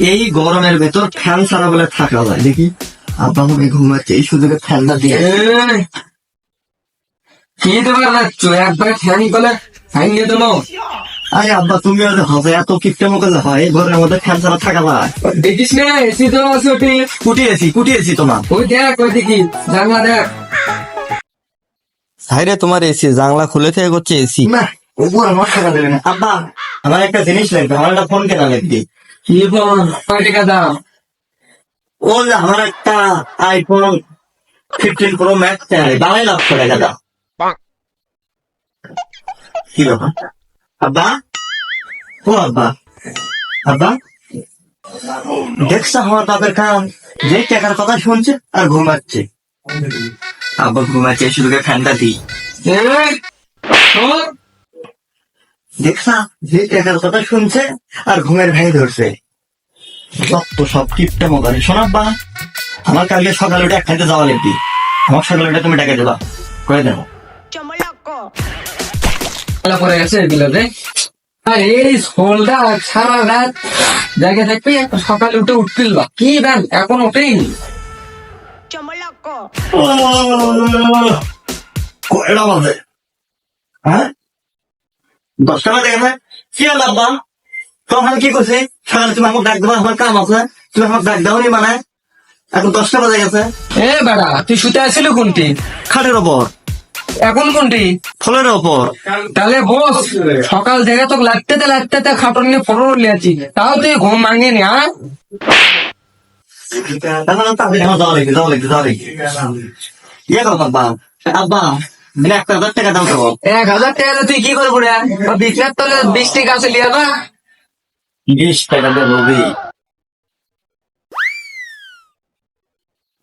এই গরমের ভেতর ফ্যান ছাড়া বলে থাকা যায়। দেখি আব্বা হয় ঘুমাচ্ছে এই সুযোগে ফ্যানটা দিয়ে কি তোমার একবার ফ্যান করলে ফ্যান দিয়ে দেবো। আরে আব্বা তুমি হবে এত কিপটে মুখে হয় এই ঘরের মধ্যে ফ্যান ছাড়া থাকা যায়। দেখিস না এসি তো আছে ওটি। কুটিয়েছি কুটিয়েছি তোমার। ওই দেখ ওই দেখি জানলা দেখ। সাইরে তোমার এসি জানলা খুলে থেকে করছে এসি। না উপর আমার টাকা দেবে না। আব্বা আমার একটা জিনিস লাগবে আমার একটা ফোন কেনা লাগবে। কি ফোন কয় টাকা দাম ও আমার একটা আইফোন ফিফটিন প্রো ম্যাক্স চাই বারোই লক্ষ টাকা দাও কি ব্যাপার? আব্বা? ও আব্বা। আব্বা? দেখছ আমার বাপের কাম যে টাকার কথা শুনছে আর ঘুমাচ্ছে। আব্বা ঘুমাচ্ছে শুধু ফ্যানটা দিই। দেখছা যে টাকার কথা শুনছে আর ঘুমের ভেঙে ধরছে সব সব কিপটা মগারে শোনাব্বা আমার কালকে সকালে উঠে এক খাইতে যাওয়া লাগবি আমার সকালে উঠে তুমি ডেকে দেবা করে দেবো পড়ে গেছে এগুলোতে আর এই শোলটা সারা রাত জায়গায় থাকবি সকালে উঠে উঠছিল কি ব্যান এখন ওঠেই. কয়টা বাজে হ্যাঁ দশটা বাজে গেছে। কি আব্বা তখন কি করছে? সকালে তুমি আমাকে ডাক দেবা আমার কাম আছে। তুমি আমাকে ডাক দাও নি মানে। এখন দশটা বাজে গেছে। এ বেড়া তুই শুতে আসছিল কোনটি? খাটের ওপর। এখন কোনটি? ফলের ওপর। তাহলে বস সকাল থেকে তো লাগতে লাগতে খাটন নিয়ে ফটো লিয়াছি তাও তুই ঘুম ভাঙেনি হ্যাঁ এখন তাহলে আমার যাওয়া লাগবে যাওয়া লাগবে যাওয়া লাগবে ইয়ে করো আব্বা আব্বা। মানে একটা হাজার টাকা দাও তো এক হাজার টাকা তুই কি করব রে? বিশ টাকা আছে লিয়া না বিশ টাকা দেবো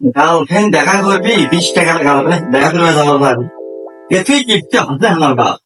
গার্লফ্রেন্ড দেখা করবি বিশ টাকা গার্লফ্রেন্ড দেখা করবে যাব পারবি এ তুই কিপতে হবে আমার বাপ।